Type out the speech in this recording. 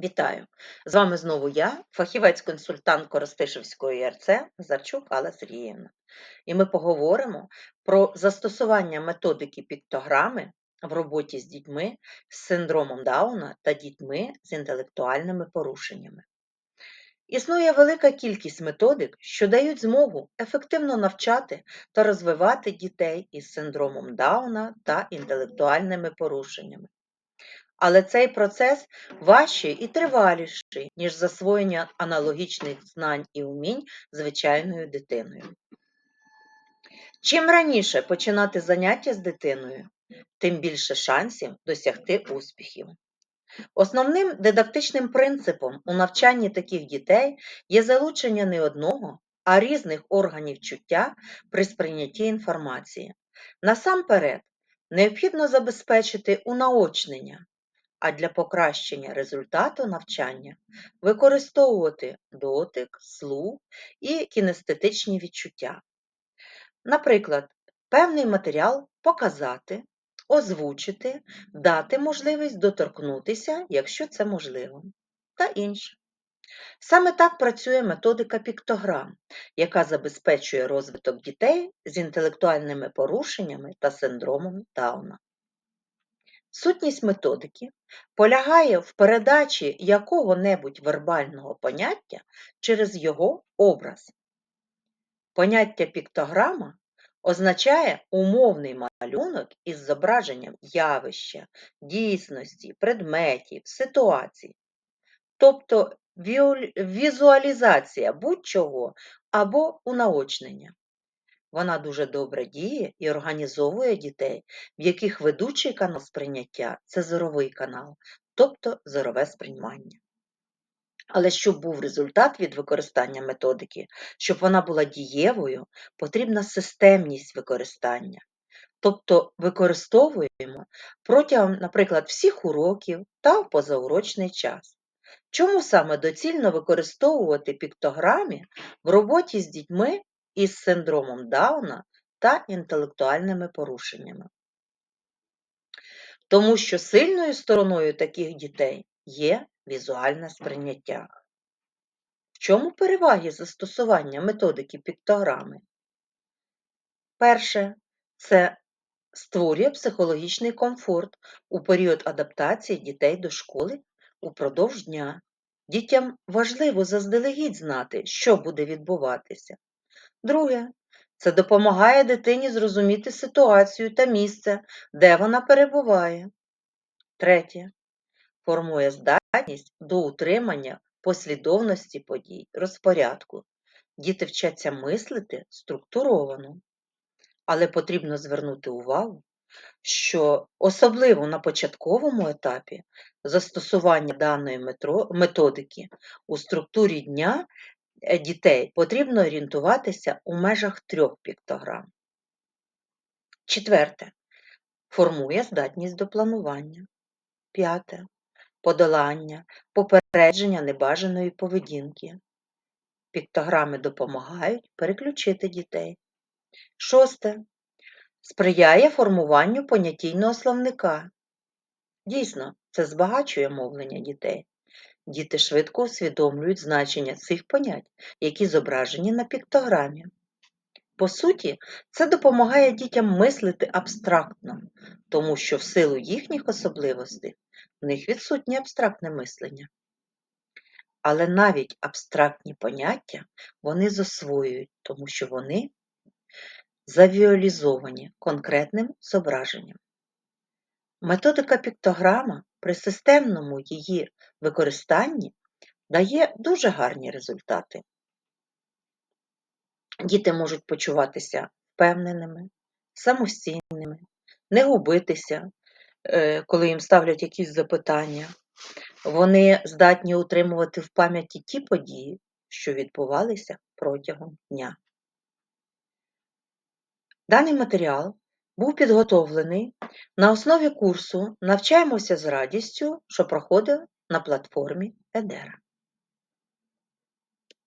Вітаю! З вами знову я, фахівець-консультант Коростишівської ЄРЦ Назарчук Алла Сергіївна. І ми поговоримо про застосування методики піктограми в роботі з дітьми з синдромом Дауна та дітьми з інтелектуальними порушеннями. Існує велика кількість методик, що дають змогу ефективно навчати та розвивати дітей із синдромом Дауна та інтелектуальними порушеннями. Але цей процес важчий і триваліший, ніж засвоєння аналогічних знань і вмінь звичайною дитиною. Чим раніше починати заняття з дитиною, тим більше шансів досягти успіхів. Основним дидактичним принципом у навчанні таких дітей є залучення не одного, а різних органів чуття при сприйнятті інформації. Насамперед, необхідно забезпечити унаочнення, а для покращення результату навчання використовувати дотик, слух і кінестетичні відчуття. Наприклад, певний матеріал показати, озвучити, дати можливість доторкнутися, якщо це можливо, та інше. Саме так працює методика піктограм, яка забезпечує розвиток дітей з інтелектуальними порушеннями та синдромом Дауна. Сутність методики полягає в передачі якого-небудь вербального поняття через його образ. Поняття піктограма означає умовний малюнок із зображенням явища, дійсності, предметів, ситуацій, тобто візуалізація будь-чого або унаочнення. Вона дуже добре діє і організовує дітей, в яких ведучий канал сприйняття це зоровий канал, тобто зорове сприймання. Але щоб був результат від використання методики, щоб вона була дієвою, потрібна системність використання. Тобто використовуємо протягом, наприклад, всіх уроків та в позаурочний час. Чому саме доцільно використовувати піктограмі в роботі з дітьми із синдромом Дауна та інтелектуальними порушеннями? Тому що сильною стороною таких дітей є візуальне сприйняття. В чому переваги застосування методики піктограми? Перше, це створює психологічний комфорт у період адаптації дітей до школи упродовж дня. Дітям важливо заздалегідь знати, що буде відбуватися. Друге, це допомагає дитині зрозуміти ситуацію та місце, де вона перебуває. Третє, формує здатність до утримання послідовності подій, розпорядку. Діти вчаться мислити структуровано. Але потрібно звернути увагу, що особливо на початковому етапі застосування даної методики у структурі дня дітей потрібно орієнтуватися у межах трьох піктограм. Четверте. Формує здатність до планування. П'яте. Подолання, попередження небажаної поведінки. Піктограми допомагають переключити дітей. Шосте. Сприяє формуванню понятійного словника. Дійсно, це збагачує мовлення дітей. Діти швидко усвідомлюють значення цих понять, які зображені на піктограмі. По суті, це допомагає дітям мислити абстрактно, тому що в силу їхніх особливостей в них відсутнє абстрактне мислення. Але навіть абстрактні поняття вони засвоюють, тому що вони завіалізовані конкретним зображенням. Методика піктограма при системному її використанні дає дуже гарні результати. Діти можуть почуватися впевненими, самостійними, не губитися, е, коли їм ставлять якісь запитання. Вони здатні утримувати в пам'яті ті події, що відбувалися протягом дня. Даний матеріал був підготовлений на основі курсу Навчаємося з радістю, що проходив на платформі Едера.